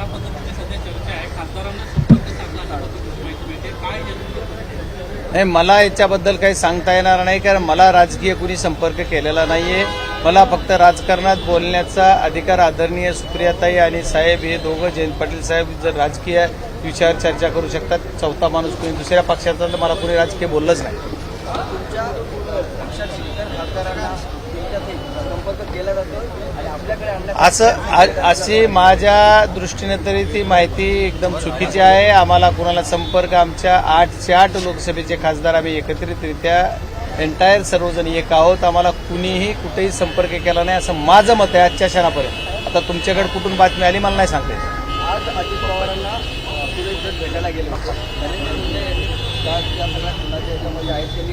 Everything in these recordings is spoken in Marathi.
ज्या पद्धतीने सध्या चर्चा आहे खासदारांना संपर्क साधला अशा पद्धतीची माहिती मिळते काय नाही मला याच्याबद्दल काही सांगता येणार नाही कारण मला राजकीय कुणी संपर्क केलेला नाहीये. मला फक्त राजकारणात बोलण्याचा अधिकार आदरणीय सुप्रियाताई आणि साहेब हे दोघं जयंत पाटील साहेब जर राजकीय विषयावर चर्चा करू शकतात चौथा माणूस कुणी दुसऱ्या पक्षाचा तर मला कुणी राजकीय बोललंच नाही. असं आ- अशी माझ्या दृष्टीने तरी ती माहिती एकदम चुकीची आहे. आम्हाला कुणाला संपर्क आमच्या आठचे आठ लोकसभेचे खासदार आम्ही एकत्रितरित्या एंटायर सर्वजण एक आहोत. आम्हाला कुणीही कुठेही संपर्क केला नाही असं माझं मत आहे आजच्या क्षणापर्यंत. आता तुमच्याकडे कुठून बातमी आली मला नाही सांगता येत.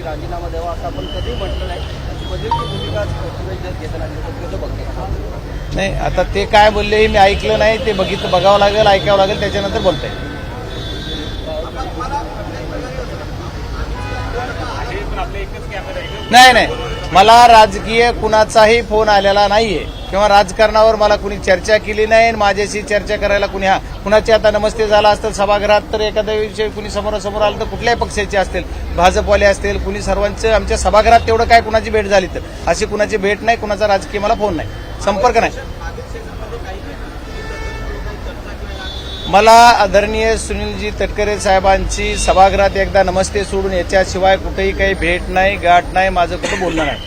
राजीनामा द्यावा असं आपण कधी म्हटलं नाही. नाही आता ते काय बोलले मी ऐकलं नाही ते बघितलं बघावं लागेल ऐकावं लागेल त्याच्यानंतर बोलता येईल नाही नाही. मला राजकीय कुणाचाही फोन आलेला नाहीये. किंवा राजकारणावर मला कुणी चर्चा केली नाही आणि माझ्याशी चर्चा करायला कुणी हा कुणाची आता नमस्ते झाला असतं सभागृहात तर एखाद्या विषयी कुणी समोरासमोर आलं तर कुठल्याही पक्षाचे असतील भाजपवाले असतील कुणी सर्वांचं आमच्या सभागृहात तेवढं काय कुणाची भेट झाली तर? अशी कुणाची भेट नाही कुणाचा राजकीय मला फोन नाही. संपर्क नाही. मला आदरणीय सुनीलजी तटकरे साहेबांची सभागृहात एकदा नमस्ते सोडून याच्याशिवाय कुठेही काही भेट नाही गाठ नाही माझं कुठं बोलणं नाही.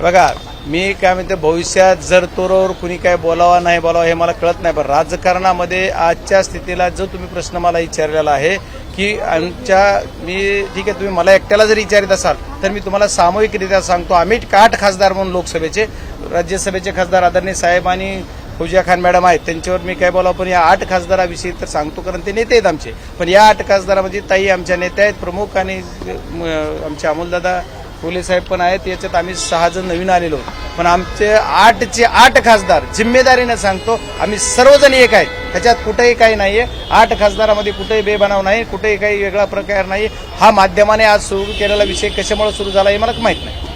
बघा मी काय म्हणते भविष्यात जर तोरावर कुणी काय बोलावा नाही बोलावा हे मला कळत नाही पण राजकारणामध्ये आजच्या स्थितीला जो तुम्ही प्रश्न मला विचारलेला आहे की आमच्या मी ठीक आहे तुम्ही मला एकट्याला जरी विचारित असाल तर मी तुम्हाला सामूहिकरित्या सांगतो आम्ही आठ खासदार म्हणून लोकसभेचे राज्यसभेचे खासदार आदरणीय साहेब आणि फौजिया खान मॅडम आहेत त्यांच्यावर मी काय बोलावं पण या आठ खासदाराविषयी तर सांगतो कारण ते नेते आहेत आमचे. पण या आठ खासदारामध्ये ताई आमच्या नेत्या आहेत प्रमुख आणि आमचे अमोलदादा फुले साहेब पण आहेत याच्यात आम्ही सहा जण नवीन आलेलो. पण आमचे आठचे आठ खासदार जिम्मेदारीने सांगतो आम्ही सर्वजण एक आहेत. त्याच्यात कुठेही काही नाहीये. आठ खासदारामध्ये कुठेही बेबनाव नाही कुठेही काही वेगळा प्रकार नाही. हा माध्यमाने आज सुरू केलेला विषय कशामुळे सुरू झाला हे मला माहीत नाही.